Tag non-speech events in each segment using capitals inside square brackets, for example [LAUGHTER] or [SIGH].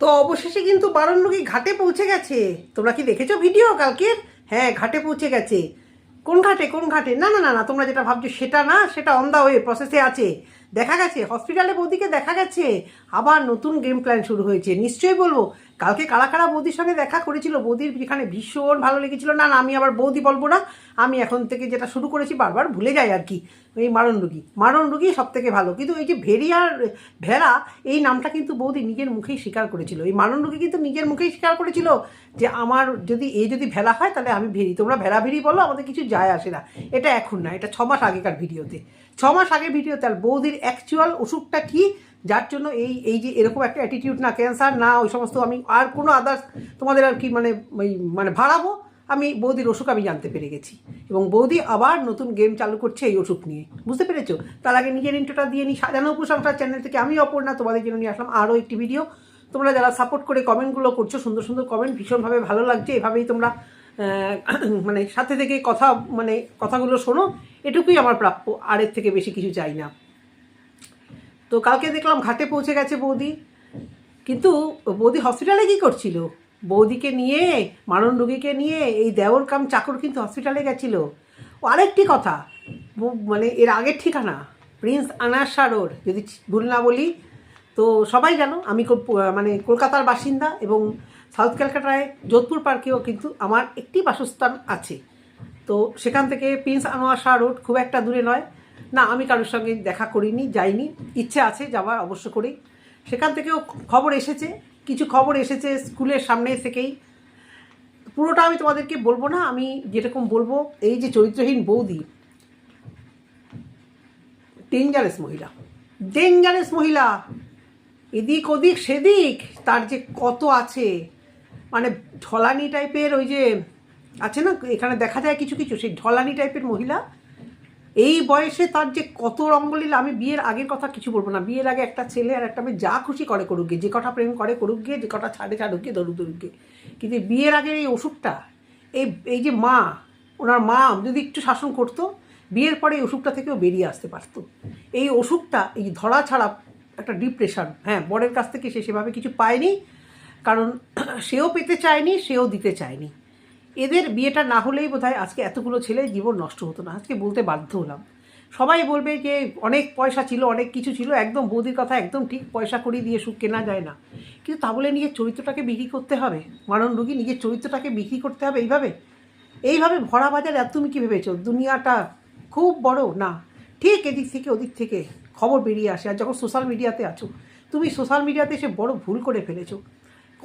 তো অবশেষে কিন্তু বারাণসী ঘাটে পৌঁছে গেছে। তোমরা কি দেখেছ ভিডিও কালকের? হ্যাঁ ঘাটে পৌঁছে গেছে। কোন ঘাটে কোন ঘাটে? না না না না, তোমরা যেটা ভাবছ সেটা না, সেটা অন দা ওয়ে প্রসেসে আছে। দেখা গেছে হসপিটালে বৌদিকে দেখা গেছে। আবার নতুন গেম প্ল্যান শুরু হয়েছে। নিশ্চয়ই বলব কালকে কারা বৌদির সঙ্গে দেখা করেছিল? বৌদির যেখানে ভীষণ ভালো লেগেছিল। না না, আমি আবার বৌদি বলব না। আমি এখন থেকে যেটা শুরু করেছি, বারবার ভুলে যাই আর কি। এই মারণ রুগী। মারণ রুগী সব থেকে ভালো। কিন্তু এই যে ভেরিয়ার ভেড়া, এই নামটা কিন্তু বৌদি নিজের মুখেই স্বীকার করেছিল। এই মারণ রুগী কিন্তু নিজের মুখেই স্বীকার করেছিল যে আমার যদি, এই যদি ভেড়া হয়, তাহলে আমি ভেরি তোমরা ভেড়া ভেরি বলো, আমাদের কিছু যায় আসে না। এটা এখন না, এটা ছ মাস আগেকার ভিডিওতে। ছ মাস আগের ভিডিওতে আর বৌদির অ্যাকচুয়াল ওষুধটা কি? যার জন্য এই এই যে এরকম একটা অ্যাটিটিউড না ক্যান্সার না, ওই সমস্ত আমি আর কোনো আদার্স তোমাদের আর কি মানে ওই মানে ভাড়াবো আমি বৌদির অসুখ আমি জানতে পেরে গেছি। এবং বৌদি আবার নতুন গেম চালু করছে এই অসুখ নিয়ে। বুঝতে পেরেছ? তার আগে নিজের ইন্টোটা দিয়ে নিই সাজানো প্রশংসার চ্যানেল থেকে আমি অপর্ণা, তোমাদের জন্য নিয়ে আসলাম আরও একটি ভিডিও তোমরা যারা সাপোর্ট করে কমেন্টগুলো করছ, সুন্দর সুন্দর কমেন্ট ভীষণভাবে ভালো লাগছে। এভাবেই তোমরা মানে সাথে থেকে কথা মানে কথাগুলো শোনো। এটুকুই আমার প্রাপ্য, আর এর থেকে বেশি কিছু চাই না। তো কালকে দেখলাম ঘাটে পৌঁছে গেছে বৌদি। কিন্তু বৌদি হসপিটালে কি করছিল? বৌদিকে নিয়ে, মারণ রোগীকে নিয়ে, এই দেওর কাম চাকর কিন্তু হসপিটালে গেছিল। ও আরেকটি কথা মানে এর আগের ঠিকানা প্রিন্স আনার সারোর যদি ভুল না বলি। তো সবাই জানো, আমি মানে কলকাতার বাসিন্দা এবং সাউথ ক্যালকাটায় যোধপুর পার্কেও কিন্তু আমার একটি বাসস্থান আছে। তো সেখান থেকে প্রিন্স আনোয়ার শাহ রোড খুব একটা দূরে নয়। না, আমি কারোর সঙ্গে দেখা করিনি, যাইনি। ইচ্ছে আছে যাওয়ার অবশ্য করেই। সেখান থেকেও খবর এসেছে, কিছু খবর এসেছে স্কুলের সামনে থেকেই। পুরোটা আমি তোমাদেরকে বলব না, আমি যেরকম বলব, এই যে চরিত্রহীন বৌদি ডেঞ্জারাস মহিলা ডেঞ্জারাস মহিলা, এদিক ওদিক সেদিক তার যে কত আছে মানে ঢলানি টাইপের ওই যে, আছে না, এখানে দেখা যায় কিছু কিছু, সেই ঢলানি টাইপের মহিলা এই বয়সে তার যে কত রঙ্গলীলা, আমি বিয়ের আগের কথা কিছু বলব না। বিয়ের আগে একটা ছেলে আর একটা মেয়ে যা খুশি করে করুক গিয়ে, যে কটা প্রেম করে করুক গিয়ে, যে কটা ছাড়ে ছাড়ুক গিয়ে দরুক দরুক গিয়ে। কিন্তু বিয়ের আগের এই ওষুধটা এই এই যে মা, ওনার মা যদি একটু শাসন করতো, বিয়ের পরে এই অসুখটা থেকেও বেরিয়ে আসতে পারতো। এই অসুখটা, এই ধরা ছাড়া একটা ডিপ্রেশন হ্যাঁ বরের কাছ থেকে সে সেভাবে কিছু পায়নি, কারণ সেও পেতে চায়নি, সেও দিতে চায়নি। এদের বিয়েটা না হলেই বোধহয় আজকে এতগুলো ছেলে জীবন নষ্ট হতো না। আজকে বলতে বাধ্য হলাম। সবাই বলবে যে অনেক পয়সা ছিল, অনেক কিছু ছিল, একদম বৌদির কথা একদম ঠিক পয়সা করি দিয়ে সুখ কেনা যায় না। কিন্তু তা বলে নিজের চরিত্রটাকে বিক্রি করতে হবে? মারণ রুগী নিজের চরিত্রটাকে বিক্রি করতে হবে এইভাবে? এইভাবে ভরা বাজার এত তুমি কী ভেবেছো? দুনিয়াটা খুব বড়? না। ঠিক এদিক থেকে ওদিক থেকে খবর বেরিয়ে আসে। আর যখন সোশ্যাল মিডিয়াতে আছো, তুমি সোশ্যাল মিডিয়াতে এসে বড় ভুল করে ফেলেছো।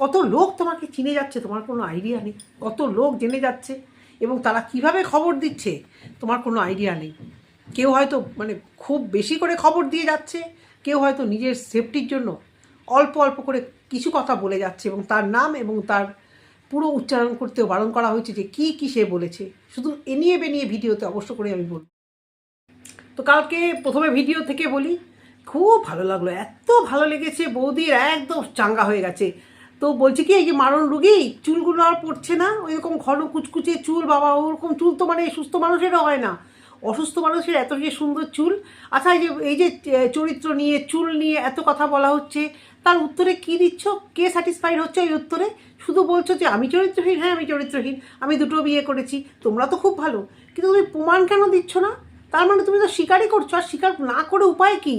কত লোক তোমাকে চিনে যাচ্ছে, তোমার কোনো আইডিয়া নেই। কত লোক জেনে যাচ্ছে এবং তারা কীভাবে খবর দিচ্ছে, তোমার কোনো আইডিয়া নেই। কেউ হয়তো মানে খুব বেশি করে খবর দিয়ে যাচ্ছে, কেউ হয়তো নিজের সেফটির জন্য অল্প অল্প করে কিছু কথা বলে যাচ্ছে এবং তার নাম এবং তার পুরো উচ্চারণ করতেও বারণ করা হয়েছে যে কী কী সে বলেছে। শুধু এ নিয়ে বেনিয়ে ভিডিওতে অবশ্য করে আমি বলব তো কালকে প্রথমে ভিডিও থেকে বলি, খুব ভালো লাগল। এত ভালো লেগেছে, বৌদির একদম চাঙ্গা হয়ে গেছে। তো বলছি কি, এই যে মারণ রুগী, চুলগুলো আর পড়ছে না, ওইরকম ঘন কুচকুচে চুল, বাবা, ওরকম চুল তো মানে সুস্থ মানুষেরও হয় না। অসুস্থ মানুষের এত যে সুন্দর চুল। আচ্ছা এই যে এই যে চরিত্র নিয়ে, চুল নিয়ে এত কথা বলা হচ্ছে, তার উত্তরে কি দিচ্ছ? কে স্যাটিসফাইড হচ্ছে ওই উত্তরে? শুধু বলছো যে, আমি চরিত্রহীন হ্যাঁ আমি চরিত্রহীন, আমি দুটো বিয়ে করেছি, তোমরা তো খুব ভালো। কিন্তু তুমি প্রমাণ কেন দিচ্ছ না? তার মানে তুমি তো স্বীকারই করছ, আর স্বীকার না করে উপায় কি?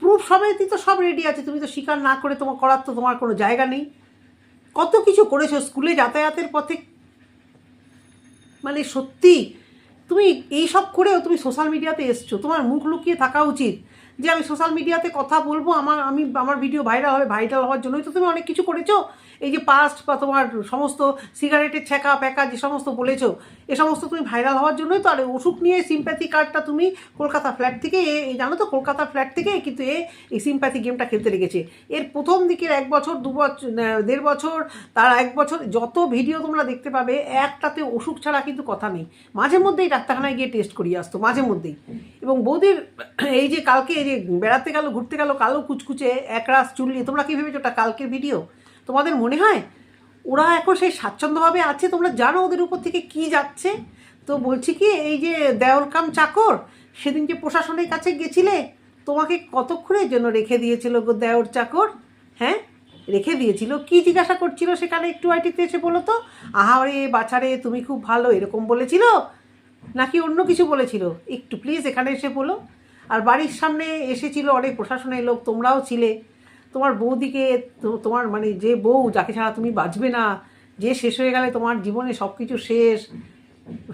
প্রুফ সবাই তো সব রেডি আছে, তুমি তো স্বীকার না করে তোমার করার তো তোমার কোনো জায়গা নেই। কত কিছু করেছ স্কুলে যাতায়াতের পথে? মানে সত্যি, তুমি এই সব করেও তুমি সোশ্যাল মিডিয়াতে এসছো। তোমার মুখ লুকিয়ে থাকা উচিত যে আমি সোশ্যাল মিডিয়াতে কথা বলব, আমার, আমি, আমার ভিডিও ভাইরাল হবে ভাইরাল হওয়ার জন্যই তো তুমি অনেক কিছু করেছ। এই যে পাস্ট বা তোমার সমস্ত সিগারেটের ছ্যাঁকা প্যাকা যে সমস্ত বলেছ এ সমস্ত তুমি ভাইরাল হওয়ার জন্যই তো আর ওষুধ নিয়ে সিম্প্যাথি কার্ডটা তুমি কলকাতা ফ্ল্যাট থেকে এ জানো তো কলকাতা ফ্ল্যাট থেকে কিন্তু এ, এই সিম্প্যাথি গেমটা খেলতে লেগেছে। এর প্রথম দিকের এক বছর, দু বছর দেড় বছর, তার এক বছর, যত ভিডিও তোমরা দেখতে পাবে, একটাতে অসুখ ছাড়া কিন্তু কথা নেই। মাঝে মধ্যেই ডাক্তারখানায় গিয়ে টেস্ট করিয়ে আসতো, মাঝে মধ্যেই। এবং বৌদির এই যে কালকে, এই যে বেড়াতে গেল, ঘুরতে গেল, কালো কুচকুচে, একরাশ চুল তোমরা কী ভেবেছো ওটা কালকের ভিডিও তোমাদের মনে হয়? ওরা এখন সেই স্বাচ্ছন্দ্যভাবে আছে, তোমরা জানো ওদের উপর থেকে কি যাচ্ছে? তো বলছি কি, এই যে দেওর কাম চাকর, সেদিন যে প্রশাসনের কাছে গেছিলে, তোমাকে কতক্ষণের জন্য রেখে দিয়েছিল গো দেওর চাকর? হ্যাঁ? রেখে দিয়েছিল? কি জিজ্ঞাসা করছিল সেখানে একটু আইটিতে এসে বলো তো? আহারে বাছারে, তুমি খুব ভালো, এরকম বলেছিল? নাকি অন্য কিছু বলেছিল? একটু প্লিজ এখানে এসে বলো। আর বাড়ির সামনে এসেছিল অনেক প্রশাসনের লোক, তোমরাও ছিলে। তোমার বৌদিকে তোমার মানে যে বউ যাকে ছাড়া তুমি বাঁচবে না, যে শেষ হয়ে গেলে তোমার জীবনে সব কিছু শেষ,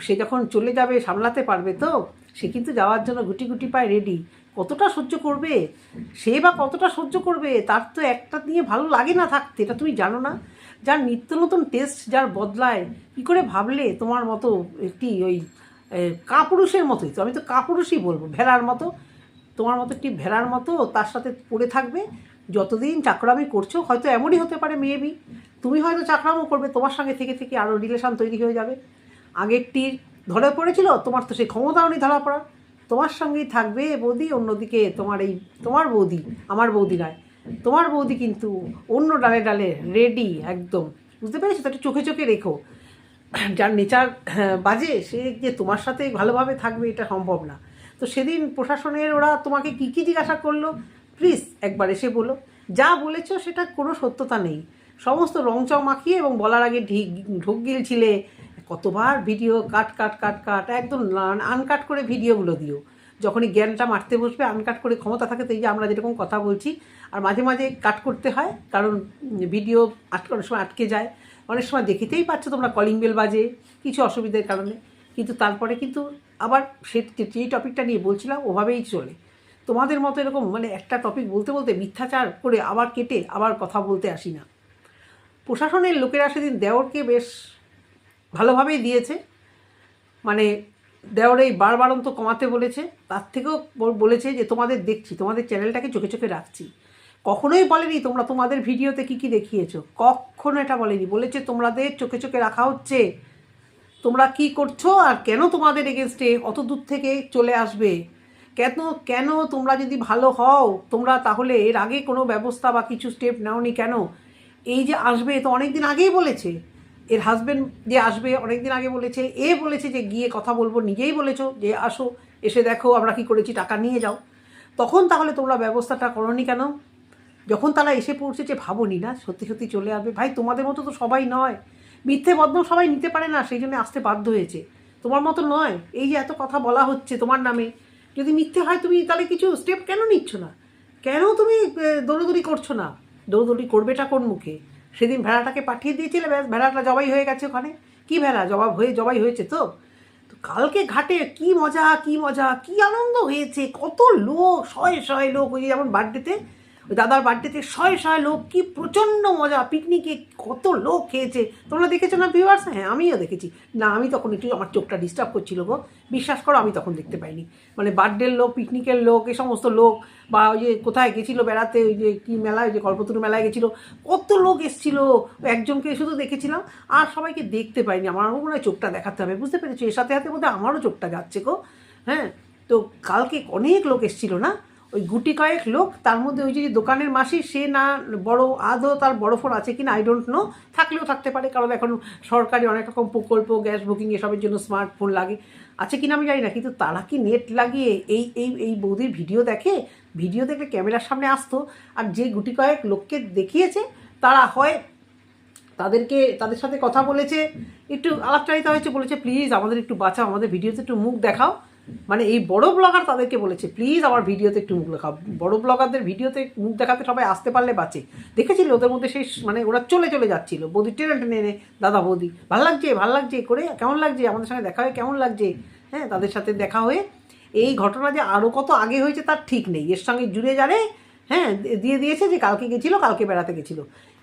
সে যখন চলে যাবে, সামলাতে পারবে তো? সে কিন্তু যাওয়ার জন্য গুটি গুটি পায় রেডি কতটা সহ্য করবে? সে বা কতটা সহ্য করবে? তার তো একটা নিয়ে ভালো লাগে না থাকতে, এটা তুমি জানো না। যার নিত্য নতুন টেস্ট যার বদলায়, কী করে ভাবলে তোমার মতো একটি ওই কাপুরুষের মতোই? তো আমি তো কাপুরুষই বলব, ভেড়ার মতো, তোমার মতো একটি ভেড়ার মতো তার সাথে পড়ে থাকবে যতদিন চাকরামি করছ, হয়তো এমনই হতে পারে মেয়েবি তুমি হয়তো চাকরামও করবে, তোমার সঙ্গে থেকে থেকে আরও রিলেশান তৈরি হয়ে যাবে। আগেরটির ধরে পড়েছিল, তোমার তো সেই ক্ষমতাও নেই ধরা পড়া তোমার সঙ্গেই থাকবে বৌদি, অন্যদিকে তোমার এই, তোমার বৌদি, আমার বৌদি নয়। তোমার বৌদি কিন্তু অন্য ডালে ডালে রেডি একদম। বুঝতে পেরেছ? তো চোখে চোখে রেখো। যার নেচার বাজে, সে যে তোমার সাথে ভালোভাবে থাকবে, এটা সম্ভব না। তো সেদিন প্রশাসনের ওরা তোমাকে কী কী জিজ্ঞাসা করল? প্লিজ একবার এসে বলো। যা বলেছ সেটা কোনো সত্যতা নেই। সমস্ত রংচং মাখিয়ে এবং বলার আগে ঢিক ঢোক গিলছিলে। কতবার ভিডিও কাট কাট কাট কাট, একদম আনকাট করে ভিডিওগুলো দিও। যখনই জ্ঞানটা মারতে বসবে আনকাট করে ক্ষমতা থাকে তো এই যে আমরা যেরকম কথা বলছি, আর মাঝে মাঝে কাট করতে হয়, কারণ ভিডিও আটকানোর সময় আটকে যায়। অনেক সময় দেখিতেই পাচ্ছ তোমরা কলিং বেল বাজে, কিছু অসুবিধার কারণে। কিন্তু তারপরে কিন্তু আবার সে যেই টপিকটা নিয়ে বলছিলাম, ওভাবেই চলে। তোমাদের মতো এরকম মানে একটা টপিক বলতে বলতে মিথ্যাচার করে আবার কেটে আবার কথা বলতে আসি না। প্রশাসনের লোকেরা সেদিন দেওরকে বেশ ভালোভাবেই দিয়েছে। মানে দেওর এই বারবারন্ত কমাতে বলেছে, তার থেকেও বল- বলেছে যে তোমাদের দেখছি, তোমাদের চ্যানেলটাকে চোখে চোখে রাখছি। কখনোই বলেনি তোমরা তোমাদের ভিডিওতে কি কি দেখিয়েছো? কখনো এটা বলেনি। বলেছে তোমাদের চোখে চোখে রাখা হচ্ছে। তোমরা কি করছ আর কেন তোমাদের এগেনস্টে অত দূর থেকে চলে আসবে? কেন কেন তোমরা যদি ভালো হও, তোমরা তাহলে এর আগে কোনো ব্যবস্থা বা কিছু স্টেপ নাওনি কেন? এই যে আসবে তো অনেক দিন আগেই বলেছে। এর হাজবেন্ড যে আসবে অনেক দিন আগে বলেছে। এ বলেছে যে, গিয়ে কথা বলব। নিজেই বলেছ যে, আসো, এসে দেখো, আমরা কি করেছি, টাকা নিয়ে যাও। তখন তাহলে তোমরা ব্যবস্থাটা করনি কেন? যখন তারা এসে পৌঁছেছে ভাবোনি না, সত্যি সত্যি চলে আসবে। ভাই, তোমাদের মতো তো সবাই নয়। মিথ্যে বদনাম সবাই নিতে পারে না, সেই জন্য আসতে বাধ্য হয়েছে। তোমার মতো নয়। এই যে এত কথা বলা হচ্ছে তোমার নামে যদি মিথ্যে হয় তুমি তাহলে কিছু স্টেপ কেন নিচ্ছ না? কেন তুমি দৌড়দৌড়ি করছ না? দৌড়দৌড়ি করবেটা কোন মুখে? সেদিন ভেড়াটাকে পাঠিয়ে দিয়েছিলে, ব্যাস, ভেড়াটা জবাই হয়ে গেছে ওখানে। কি ভেড়া? জবাব হয়ে, জবাই হয়েছে তো? তো কালকে ঘাটে কি মজা কি মজা, কি আনন্দ হয়েছে? কত লোক, শয়ে শয়ে লোক ওই যেমন বার্থডেতে দাদার বার্থডেতে শয়ে শয়ে লোক, কি প্রচণ্ড মজা, পিকনিকে কত লোক খেয়েছে। তোমরা দেখেছ না ভিউয়ার্স হ্যাঁ আমিও দেখেছি। না, আমি তখন একটু আমার চোখটা ডিস্টার্ব করছিল গো। বিশ্বাস করো, আমি তখন দেখতে পাইনি। মানে বার্থডের লোক, পিকনিকের লোক, এ সমস্ত লোক, বা ওই যে কোথায় গেছিল বেড়াতে, ওই যে কী মেলায়, ওই যে কল্পতরু মেলায় গেছিল, কত লোক এসেছিল। একজনকে শুধু দেখেছিলাম, আর সবাইকে দেখতে পাইনি। আমার মনে হয় চোখটা দেখাতে হবে। বুঝতে পেরেছি? এর সাথে সাথে বোধহয় আমারও চোখটা যাচ্ছে গো। হ্যাঁ তো কালকে অনেক লোক এসেছিল না? ওই গুটি কয়েক লোক, তার মধ্যে ওই যে দোকানের মাসি, সে না বড় আদৌ তার বড় ফোন আছে কিনা আই ডোন্ট নো থাকলেও থাকতে পারে, কারণ এখন সরকারি অনেক রকম প্রকল্প, গ্যাস বুকিং এসবের জন্য স্মার্টফোন লাগে। আছে কিনা আমি জানি না, কিন্তু তারা কি নেট লাগিয়ে এই এই এই বৌদির ভিডিও দেখে ভিডিও দেখলে ক্যামেরার সামনে আসতো, আর যে গুটি কয়েক লোককে দেখিয়েছে, তারা হয় তাদেরকে, তাদের সাথে কথা বলেছে, একটু আলাপচারিতা হয়েছে, বলেছে প্লিজ আমাদের একটু বাঁচাও, আমাদের ভিডিওতে একটু মুখ দেখাও। মানে এই বড় ব্লগার তাদেরকে বলেছে প্লিজ আমার ভিডিওতে একটু মুখ দেখাও। বড় ব্লগারদের ভিডিওতে মুখ দেখাতে সবাই আসতে পারলে বাঁচে। দেখেছিলে ওদের মধ্যে সেই মানে ওরা চলে চলে যাচ্ছিল। বৌদি টেনে টেনে এনে, দাদা, বৌদি, ভালো লাগছে ভালো লাগছে, করে কেমন লাগছে? আমাদের সঙ্গে দেখা হয়ে কেমন লাগছে? হ্যাঁ তাদের সাথে দেখা হয়ে এই ঘটনা যে আরও কত আগে হয়েছে তার ঠিক নেই। এর সঙ্গে জুড়ে জানে হ্যাঁ দিয়ে দিয়েছে যে কালকে গেছিল, কালকে বেড়াতে গেছিল।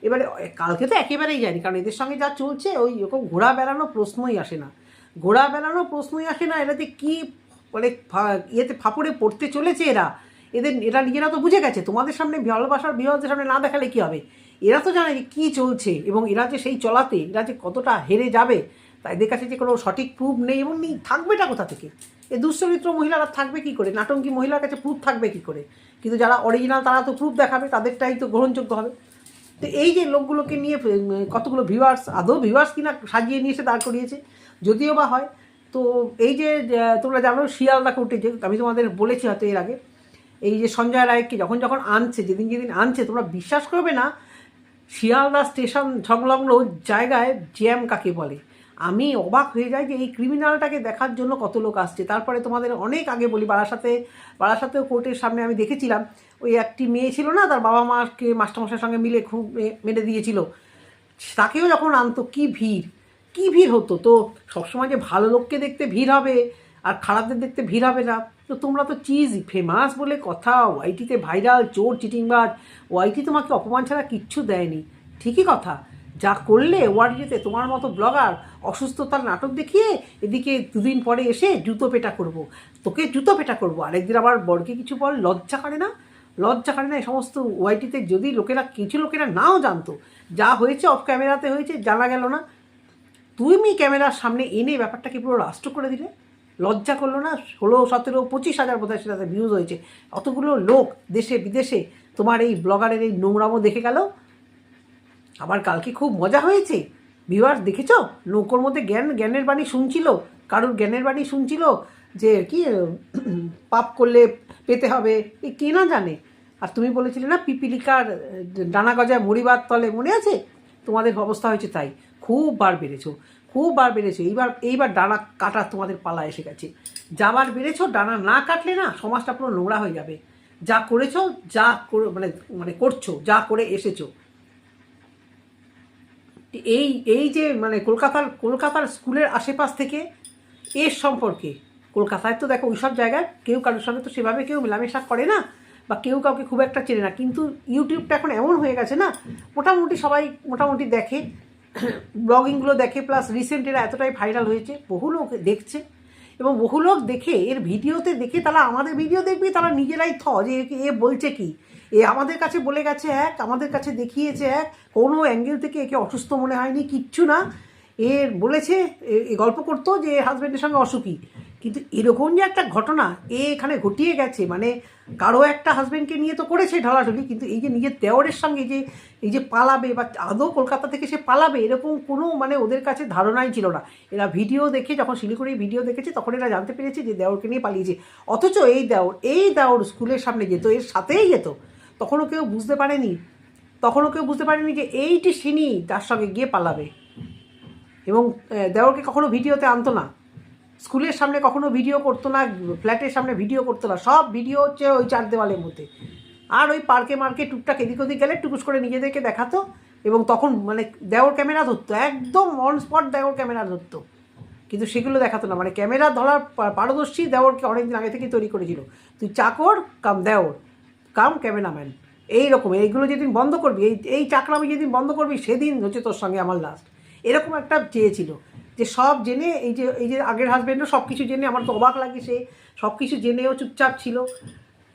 এবারে কালকে তো একেবারেই যায়নি, কারণ এদের সঙ্গে যা চলছে, ওই রকম ঘোরা বেড়ানো প্রশ্নই আসে না। ঘোরা বেড়ানো প্রশ্নই আসে না, এটাতে কী ফা- ইয়েতে ফাপড়ে পড়তে চলেছে এরা। এদের, এরা নিজেরা তো বুঝে গেছে, তোমাদের সামনে ভালোবাসার বিবাহদের সামনে না দেখালে কী হবে? এরা তো জানে যে কী চলছে, এবং এরা যে সেই চলাতে, এরা যে কতটা হেরে যাবে, তা এদের কাছে যে কোনো সঠিক প্রুফ নেই, এবং নেই থাকবেটা কোথা থেকে? এই দুশ্চরিত্র মহিলারা থাকবে কি করে? নাটঙ্কি মহিলার কাছে প্রুফ থাকবে কি করে? কিন্তু যারা অরিজিনাল তারা তো প্রুফ দেখাবে, তাদেরটাই তো গ্রহণযোগ্য হবে। তো এই যে লোকগুলোকে নিয়ে কতগুলো ভিউয়ার্স আদৌ ভিউয়ার্স কিনা সাজিয়ে নিয়ে এসে দাঁড় করিয়েছে, যদিও বা হয় তো এই যে তোমরা জানো শিয়ালদা শিয়ালদাকে উঠেছে আমি তোমাদের বলেছি হয়তো এর আগে, এই যে সঞ্জয় রায়কে যখন যখন আনছে, যেদিন যেদিন আনছে, তোমরা বিশ্বাস করবে না, শিয়ালদা স্টেশন সংলগ্ন জায়গায় জ্যাম কাকে বলে? আমি অবাক হয়ে যাই যে এই ক্রিমিনালটাকে দেখার জন্য কত লোক আসছে। তারপরে তোমাদের অনেক আগে বলি, বারাসাতে, বারাসাতেও কোর্টের সামনে আমি দেখেছিলাম, ওই একটি মেয়ে ছিল না, তার বাবা মাকে মাস্টারমশাইয়ের সঙ্গে মিলে খুব মে- মেরে দিয়েছিল। তাকেও যখন আনতো, কি ভিড়! কি ভিড় হতো? তো সবসময় যে ভালো লোককে দেখতে ভিড় হবে আর খারাপদের দেখতে ভিড় হবে না, তো তোমরা তো চিজ ফেমাস বলে কথা। ওয়াইটিতে ভাইরাল চোর, চিটিংবাজ। ওয়াইটি তোমাকে অপমান ছাড়া কিচ্ছু দেয়নি। ঠিকই কথা। যা করলে ওয়ার্ডিতে তোমার মতো ব্লগার অসুস্থতার নাটক দেখিয়ে এদিকে দুদিন পরে এসে জুতো পেটা করব। তোকে জুতো পেটা করব। আরেকদিন আবার বরকে কিছু বল, লজ্জা করে না? লজ্জা করে না এই সমস্ত ওয়াইটিতে যদি লোকেরা, কিছু লোকেরা নাও জানতো, যা হয়েছে অফ ক্যামেরাতে হয়েছে, জানা গেল না। তুমি ক্যামেরার সামনে এনে ব্যাপারটাকে পুরো রাষ্ট্র করে দিলে? লজ্জা করল না? ষোলো, সতেরো, পঁচিশ হাজার বোধহয় সেটাতে ভিউজ হয়েছে। অতগুলো লোক দেশে, বিদেশে তোমার এই ব্লগারের এই নোংরামো দেখে গেল? আবার কালকে খুব মজা হয়েছে। ভিউয়ার্স দেখেছ? নৌকোর মধ্যে জ্ঞান, জ্ঞানের বাণী শুনছিল। কারোর জ্ঞানের বাণী শুনছিল যে, কি, [CLEARS THROAT] পাপ করলে পেতে হবে? এ কে না জানে? আর তুমি বলেছিলে না, পিপিলিকার, ডানা গজায় মরিবার তলে মনে আছে? তোমাদের অবস্থা হয়েছে তাই। খুব বার বেড়েছো, খুব বার বেড়েছো। এইবার এইবার ডানা কাটার তোমাদের পালা এসে গেছে। যাবার বেড়েছো, ডানা না কাটলে না সমাজটা পুরো নোংরা হয়ে যাবে। যা করেছ, যা মানে মানে করছ, যা করে এসেছ। এই এই যে মানে কলকাতার কলকাতার স্কুলের আশেপাশ থেকে এর সম্পর্কে, কলকাতায় তো দেখো ওইসব জায়গায় কেউ কারোর সঙ্গে তো সেভাবে কেউ মেলামেশা করে না বা কেউ কাউকে খুব একটা চেনে না। কিন্তু ইউটিউবটা এখন এমন হয়ে গেছে না, মোটামুটি সবাই মোটামুটি দেখে ব্লগিংগুলো দেখে প্লাস রিসেন্ট এরা এতটাই ভাইরাল হয়েছে, বহু লোক দেখছে, এবং বহু লোক দেখে, এর ভিডিওতে দেখে তারা আমাদের ভিডিও দেখবে, তারা নিজেরাই থ যে এ- বলছে কি। এ আমাদের কাছে বলে গেছে এক, আমাদের কাছে দেখিয়েছে এক, কোনো অ্যাঙ্গেল থেকে একে অসুস্থ মনে হয়নি, কিচ্ছু না। এ বলেছে, এ গল্প করতো যে হাজব্যান্ডের সঙ্গে অসুখী। কিন্তু এরকম যে একটা ঘটনা, এ এখানে ঘটিয়ে গেছে মানে কারও একটা হাজব্যান্ডকে নিয়ে তো করেছে ঢলাঢলি, কিন্তু এই যে নিজের দেওরের সঙ্গে যে, এই যে পালাবে বা আদৌ কলকাতা থেকে সে পালাবে, এরকম কোনো মানে ওদের কাছে ধারণাই ছিল না। এরা ভিডিও দেখে, যখন শিলিগুড়ি ভিডিও দেখেছে, তখন এরা জানতে পেরেছে যে দেওরকে নিয়ে পালিয়েছে। অথচ এই দেওর এই দেওর স্কুলের সামনে যেত, এর সাথেই যেত। তখনও কেউ বুঝতে পারেনি, তখনও কেউ বুঝতে পারেনি যে এইটি সিনি তার সঙ্গে গিয়ে পালাবে। এবং দেওরকে কখনো ভিডিওতে আনতো না। স্কুলের সামনে কখনো ভিডিও করতো না, ফ্ল্যাটের সামনে ভিডিও করতো না, সব ভিডিও হচ্ছে ওই চার দেওয়ালের মধ্যে। আর ওই পার্কে মার্কে টুকটাক এদিক ওদিক গেলে টুকুস করে নিজেদেরকে দেখাতো এবং তখন মানে দেওর ক্যামেরা ধরতো, একদম অন স্পট দেওর ক্যামেরা ধরতো। কিন্তু সেগুলো দেখাতো না মানে ক্যামেরা ধরার পারদর্শী দেওরকে অনেকদিন আগে থেকেই তৈরি করেছিল। তুই চাকর কাম দেওর কাম ক্যামেরাম্যান এইরকম, এইগুলো যেদিন বন্ধ করবি, এই এই চাকরামি যেদিন বন্ধ করবি, সেদিন হচ্ছে তোর সঙ্গে আমার লাস্ট এরকম একটা চেয়েছিল যে সব জেনে, এই যে এই যে আগের হাজব্যান্ডও সব কিছু জেনে, আমার তো অবাক লাগে সে সব কিছু জেনেও চুপচাপ ছিল।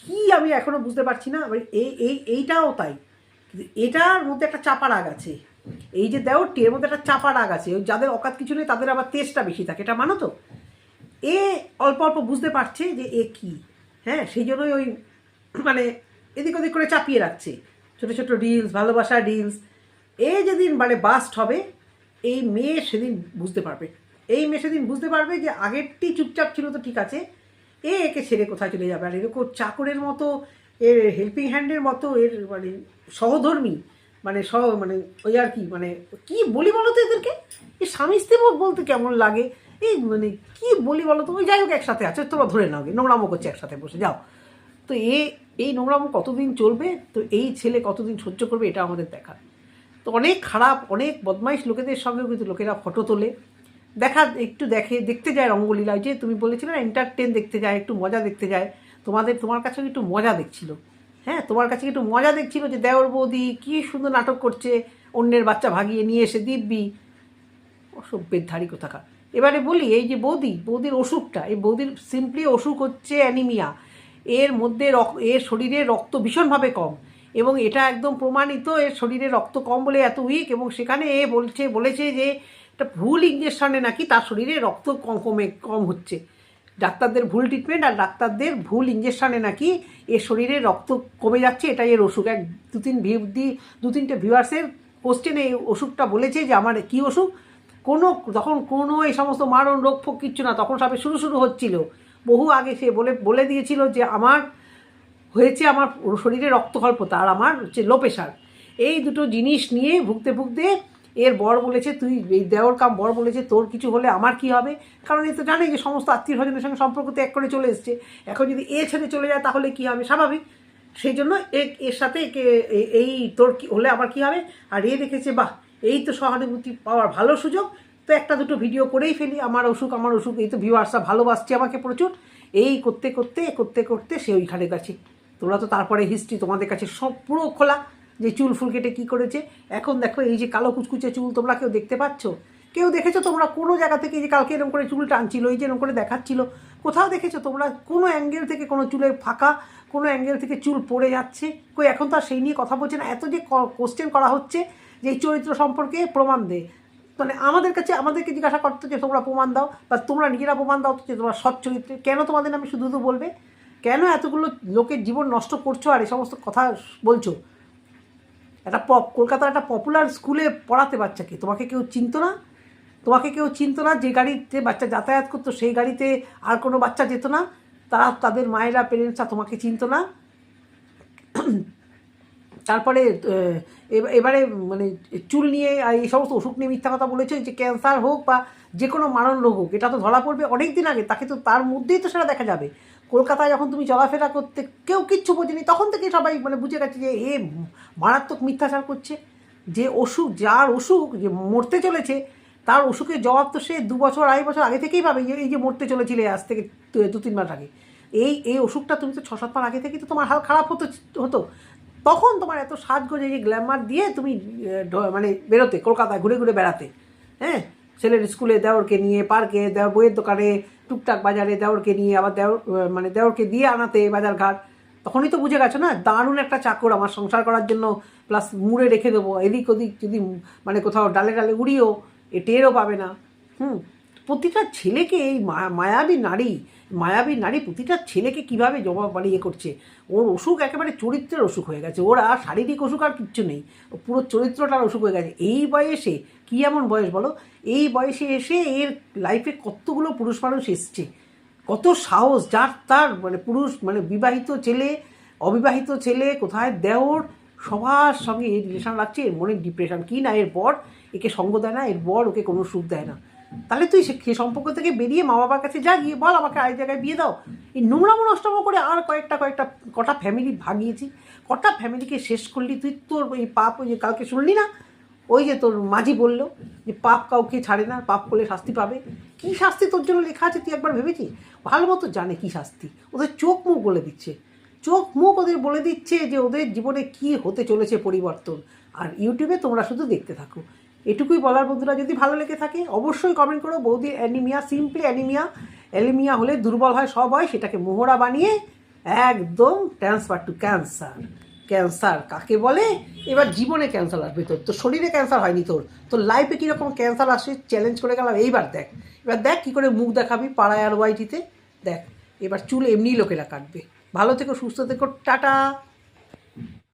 কি আমি এখনও বুঝতে পারছি না এই এই, এইটাও তাই। এটার মধ্যে একটা চাপা রাগ আছে। এই যে দেওরটি এর মধ্যে একটা চাপা রাগ আছে। যাদের অকাত কিছু নেই, তাদের আবার তেজটা বেশি থাকে, এটা মানো তো? এ অল্প অল্প বুঝতে পারছে যে এ কি হ্যাঁ সেই জন্যই ওই মানে এদিক ওদিক করে চাপিয়ে রাখছে। ছোটো ছোটো রিলস ভালোবাসা রিলস এ যেদিন মানে বাস্ট হবে এই মেয়ে সেদিন বুঝতে পারবে। এই মেয়ে সেদিন বুঝতে পারবে যে আগেরটি চুপচাপ ছিল তো ঠিক আছে, এ একে ছেড়ে কোথায় চলে যাবে? আর এরকম চাকরের মতো, এর হেল্পিং হ্যান্ডের মতো, এর মানে সহধর্মী মানে সহ মানে ওই আর কি মানে কি বলি বলো তো এদেরকে? এই স্বামী স্ত্রী বলতে কেমন লাগে? এই মানে কি বলি বলো তো ওই যাই হোক একসাথে আছে, তোমরা ধরে নাও, নোংরামো করছে একসাথে বসে, যাও। তো এ, এই নোংরামো কতদিন চলবে? তো এই ছেলে কতদিন সহ্য করবে? এটা আমাদের দেখার। তো অনেক খারাপ, অনেক বদমাইশ লোকেদের সঙ্গেও কিন্তু লোকেরা ফটো তোলে। দেখা, একটু দেখে, দেখতে যায় রঙ্গলীলা যে তুমি বলেছিলে না এন্টারটেন দেখতে যায়, একটু মজা দেখতে যায়। তোমাদের, তোমার কাছে একটু মজা দেখছিল। হ্যাঁ তোমার কাছে একটু মজা দেখছিল যে দেওর বৌদি কী সুন্দর নাটক করছে, অন্যের বাচ্চা ভাগিয়ে নিয়ে এসে দিব্যি। অসভ্যের ধারী কোথাকার। এবারে বলি, এই যে বৌদি, বৌদির অসুখটা, এই বৌদির সিম্পলি অসুখ হচ্ছে অ্যানিমিয়া এর মধ্যে এর শরীরে রক্ত ভীষণভাবে কম। এবং এটা একদম প্রমাণিত, এর শরীরে রক্ত কম বলে এত উইক এবং সেখানে এ বলছে, বলেছে যে একটা ভুল ইঞ্জেকশনে নাকি তার শরীরে রক্ত কম কমে, কম হচ্ছে। ডাক্তারদের ভুল ট্রিটমেন্ট আর ডাক্তারদের ভুল ইঞ্জেকশনে নাকি এর শরীরে রক্ত কমে যাচ্ছে, এটাই এর অসুখ এক, দু তিন দু তিনটে ভিউয়ার্সের কোশ্চেনে এই অসুখটা বলেছে যে আমার কী অসুখ কোনো, তখন কোনো এই সমস্ত মারণ রোগ ফোক কিচ্ছু না, তখন সবে শুরু শুরু হচ্ছিল। বহু আগে সে বলে বলে দিয়েছিল যে আমার হয়েছে আমার শরীরে রক্ত স্বল্পতা আর আমার হচ্ছে লো প্রেশার এই দুটো জিনিস নিয়ে ভুগতে ভুগতে এর বর বলেছে, তুই এই দেওর কাম বর বলেছে, তোর কিছু হলে আমার কি হবে? কারণ এই তো জানে যে সমস্ত আত্মীয় স্বজনের সঙ্গে সম্পর্ক তো এক করে চলে এসছে। এখন যদি এ ছেড়ে চলে যায় তাহলে কি হবে? স্বাভাবিক। সেই জন্য এ- এর সাথে একে এই তোর কি, হলে আমার কি হবে? আর এ দেখেছে, বাহ, এই তো সহানুভূতি পাওয়ার ভালো সুযোগ। তো একটা দুটো ভিডিও করেই ফেলি। আমার অসুখ আমার অসুখ, এই তো ভিউ ভিউয়ার্সরা ভালোবাসছে আমাকে প্রচুর। এই করতে করতে করতে করতে সে ওইখানে গেছে। তোমরা তো তারপরে হিস্ট্রি তোমাদের কাছে সব পুরো খোলা যে চুল ফুল কেটে কী করেছে। এখন দেখো এই যে কালো কুচকুচে চুল তোমরা কেউ দেখতে পাচ্ছ? কেউ দেখেছ তোমরা কোনো জায়গা থেকে যে কালকে এরকম করে চুল টানছিল, এই যে এরকম করে দেখাচ্ছিল? কোথাও দেখেছ তোমরা কোনো অ্যাঙ্গেল থেকে কোনো চুলের ফাঁকা, কোনো অ্যাঙ্গেল থেকে চুল পড়ে যাচ্ছে? কই, এখন তো আর সেই নিয়ে কথা বলছে না। এত যে কোশ্চেন করা হচ্ছে যে এই চরিত্র সম্পর্কে প্রমাণ দে। মানে আমাদের কাছে, আমাদেরকে জিজ্ঞাসা করতো যে তোমরা প্রমাণ দাও, বা তোমরা নিজেরা প্রমাণ দাও যে তোমরা সৎ চরিত্রে। কেন তোমাদের নামে শুধু বলবে? কেন এতগুলো লোকের জীবন নষ্ট করছ আর এই সমস্ত কথা বলছো? একটা পপ, কলকাতার একটা পপুলার স্কুলে পড়াতে বাচ্চাকে। তোমাকে কেউ চিনতো না? তোমাকে কেউ চিনতো না যে গাড়িতে বাচ্চা যাতায়াত করতো, সেই গাড়িতে আর কোনো বাচ্চা যেত না? তারা, তাদের মায়েরা পেরেন্টসরা তোমাকে চিনতো না? তারপরে এবারে মানে চুল নিয়ে এই সমস্ত অসুখ নিয়ে মিথ্যা কথা বলেছে যে ক্যান্সার হোক বা যে কোনো মারণ রোগ হোক, এটা তো ধরা পড়বে অনেক দিন আগে। তাকে তো তার মধ্যেই তো সেটা দেখা যাবে। কলকাতায় যখন তুমি চলাফেরা করতে কেউ কিচ্ছু বোঝেনি, তখন থেকে সবাই মানে বুঝে গেছে যে এ মারাত্মক মিথ্যাচার করছে। যে অসুখ, যার অসুখ যে মরতে চলেছে, তার অসুখের জবাব তো সে দু বছর, আড়াই বছর আগে থেকেই পাবে এই যে মরতে চলেছিলে আজ থেকে দু- তিন মাস আগে। এই এই অসুখটা তুমি তো ছ, সাত মাস আগে থেকেই তো তোমার হাল খারাপ হতো হতো। তখন তোমার এত সাজগোজে যে গ্ল্যামার দিয়ে তুমি মানে বেরোতে, কলকাতায় ঘুরে ঘুরে বেড়াতে। হ্যাঁ? ছেলের স্কুলে দেওরকে নিয়ে, পার্কে দেওর বইয়ের দোকানে টুকটাক বাজারে দেওরকে নিয়ে, আবার দেওর মানে দেওরকে দিয়ে আনাতে বাজার ঘাট তখনই তো বুঝে গেছো না? দারুণ একটা চাকর আমার সংসার করার জন্য প্লাস মুড়ে রেখে দেবো। এদিক ওদিক যদি মানে কোথাও ডালে ডালে উড়িও এ টেরও পাবে না। হুম প্রতিটা ছেলেকে এই মায়াবী নারী মায়াবী নারী প্রতিটা ছেলেকে কীভাবে জবাব মানে ইয়ে করছে? ওর অসুখ একেবারে চরিত্রের অসুখ হয়ে গেছে। ওর আর শারীরিক অসুখ আর কিচ্ছু নেই। পুরো চরিত্রটার অসুখ হয়ে গেছে। এই বয়সে কী এমন বয়স বলো? এই বয়সে এসে এর লাইফে কতগুলো পুরুষ মানুষ এসছে? কত সাহস যার তার মানে পুরুষ মানে বিবাহিত ছেলে, অবিবাহিত ছেলে, কোথায় দেওর, সবার সঙ্গে এই রিলেশন রাখছে এর মনে ডিপ্রেশন কি না এর বর একে সঙ্গ দেয় না এর বর ওকে কোনো সুখ দেয় না। তাহলে তুই সে সম্পর্ক থেকে বেরিয়ে মা বাবার কাছে যা, গিয়ে বল আমাকে আরেক জায়গায় বিয়ে দাও। এই নোংরামো নষ্টম করে আর কয়েকটা কয়েকটা, কটা ফ্যামিলি ভাগিয়েছি কটা ফ্যামিলিকে শেষ করলি তুই? তোর ওই পাপ ওই যে কালকে শুনলি না? ওই যে তোর মাঝি বলল যে পাপ কাউকে ছাড়ে না, পাপ করলে শাস্তি পাবে। কি শাস্তি তোর জন্য লেখা আছে তুই একবার ভেবেছিস? ভালো মতো জানে কি শাস্তি। ওদের চোখ মুখ বলে দিচ্ছে। চোখ মুখ ওদের বলে দিচ্ছে যে ওদের জীবনে কি হতে চলেছে পরিবর্তন। আর ইউটিউবে তোমরা শুধু দেখতে থাকো। এটুকুই বলার বন্ধুরা, যদি ভালো লেগে থাকে, অবশ্যই কমেন্ট করো। বৌদি অ্যানিমিয়া সিম্পলি অ্যানিমিয়া অ্যানিমিয়া হলে দুর্বল হয়, সব হয়, সেটাকে মোহরা বানিয়ে একদম ট্রান্সফার টু ক্যান্সার ক্যান্সার কাকে বলে? এবার জীবনে ক্যান্সার আসবে তোর তোর শরীরে ক্যান্সার হয়নি তোর। তোর লাইফে কীরকম ক্যান্সার আসে চ্যালেঞ্জ করে গেলাম, এইবার দেখ। এবার দেখ কী করে মুখ দেখাবি পাড়ায় আর ওয়াইটিতে দেখ, এবার চুল এমনিই লোকেরা কাটবে। ভালো থেকো, সুস্থ থেকো, টাটা।